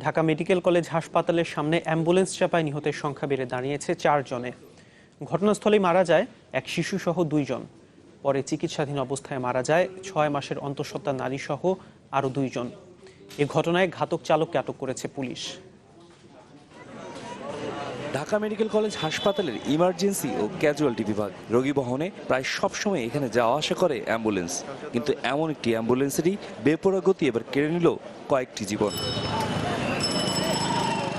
Dhaka medical college হাসপাতালের সামনে ambulance চাপায় নিহতের সংখ্যা বেড়ে দাঁড়িয়েছে চারজনে। ঘটনাস্থলেই মারা যায় এক শিশুসহ দুইজন। পরে চিকিৎসাধীন অবস্থায় মারা যায় ছয় মাসের অন্তঃসত্ত্বা নারীসহ আরও দুইজন। এ ঘটনায় ঘাতক চালককে আটক করেছে পুলিশ। ঢাকা মেডিকেল কলেজ হাসপাতালের ইমার্জেন্সি ও ক্যাজুয়ালিটি বিভাগ রোগী বহনে প্রায় সবসময় এখানে যাওয়া আসা করে অ্যাম্বুলেন্স। কিন্তু এমন একটি অ্যাম্বুলেন্সেরই বেপরোয়া গতি এবার কেড়ে নিল কয়েকটি জীবন।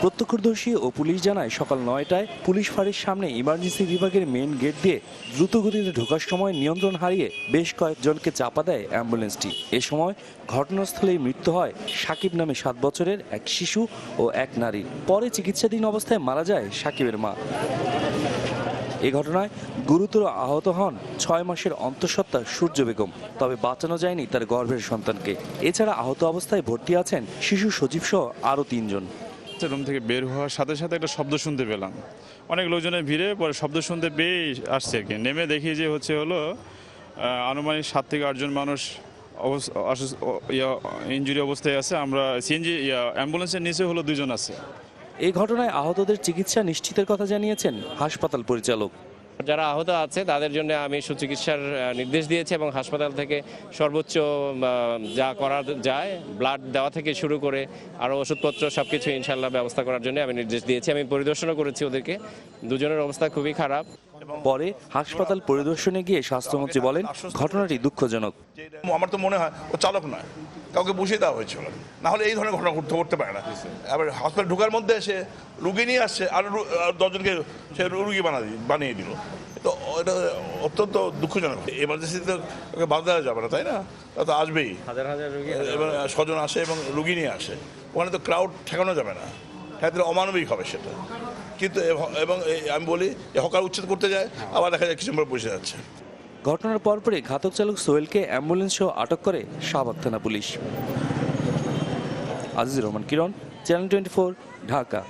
প্রত্যক্ষদর্শী ও পুলিশ জানায়, সকাল নয়টায় পুলিশ ফাঁড়ির সামনে ইমার্জেন্সি বিভাগের মেন গেট দিয়ে দ্রুত গতিতে ঢোকার সময় নিয়ন্ত্রণ হারিয়ে বেশ কয়েকজনকে চাপা দেয় অ্যাম্বুলেন্সটি। এ সময় ঘটনাস্থলেই মৃত্যু হয় সাকিব নামে সাত বছরের এক শিশু ও এক নারী। পরে চিকিৎসাধীন অবস্থায় মারা যায় সাকিবের মা। এ ঘটনায় গুরুতর আহত হন ছয় মাসের অন্তঃসত্ত্বা সূর্য বেগম। তবে বাঁচানো যায়নি তার গর্ভের সন্তানকে। এছাড়া আহত অবস্থায় ভর্তি আছেন শিশু সজীব সহ আরও তিনজন। রুম থেকে বের হওয়ার সাথে সাথে একটা শব্দ শুনতে পেলাম। অনেক লোকজনের ভিড়ে পরে শব্দ শুনতে পেয়েই আসছে আর কি। নেমে দেখি যে হচ্ছে হলো আনুমানিক সাত থেকে আটজন মানুষ ইঞ্জুরি অবস্থায় আছে। আমরা সিএনজি অ্যাম্বুলেন্সের নিচে হলো দুজন আছে। এই ঘটনায় আহতদের চিকিৎসা নিশ্চিতের কথা জানিয়েছেন হাসপাতাল পরিচালক। যারা আহত আছে, তাদের জন্য আমি সুচিকিৎসার নির্দেশ দিয়েছি এবং হাসপাতাল থেকে সর্বোচ্চ যা করা যায় ব্লাড দেওয়া থেকে শুরু করে আরও ওষুধপত্র সব কিছু ইনশাল্লাহ ব্যবস্থা করার জন্য আমি নির্দেশ দিয়েছি। আমি পরিদর্শনও করেছি ওদেরকে। দুজনের অবস্থা খুবই খারাপ। পরে হাসপাতাল পরিদর্শনে গিয়ে স্বাস্থ্যমন্ত্রী বলেন ঘটনাটি দুঃখজনক। আমার তো মনে হয় ও চালক নয়। কাউকে বসিয়ে দেওয়া হয়েছিল। না হলে এই ধরনের ঘটনা ঘটতে করতে পারে না। এবার হসপিটাল ঢোকার মধ্যে এসে রুগী নিয়ে আসছে আর আর দশজনকে সে রুগী বানিয়ে বানিয়ে দিল। তো এটা অত্যন্ত দুঃখজনক। এমার্জেন্সিতে ওকে বাদ দেওয়া যাবে না তাই না? তা তো আসবেই। হাজার হাজার রোগী এবং স্বজন আসে এবং রুগী নিয়ে আসে। ওখানে তো ক্রাউড ঠেকানো যাবে না। ঠেকাতে অমানবিক হবে সেটা। কিন্তু এবং আমি বলি হকার উচ্ছেদ করতে যায়, আবার দেখা যায় কিছু বসে যাচ্ছে। ঘটনার পরপরই ঘাতক চালক সোহেলকে অ্যাম্বুলেন্স সহ আটক করে শাহবাগ থানা police. Azizur Rahman Kiran, channel twenty Dhaka.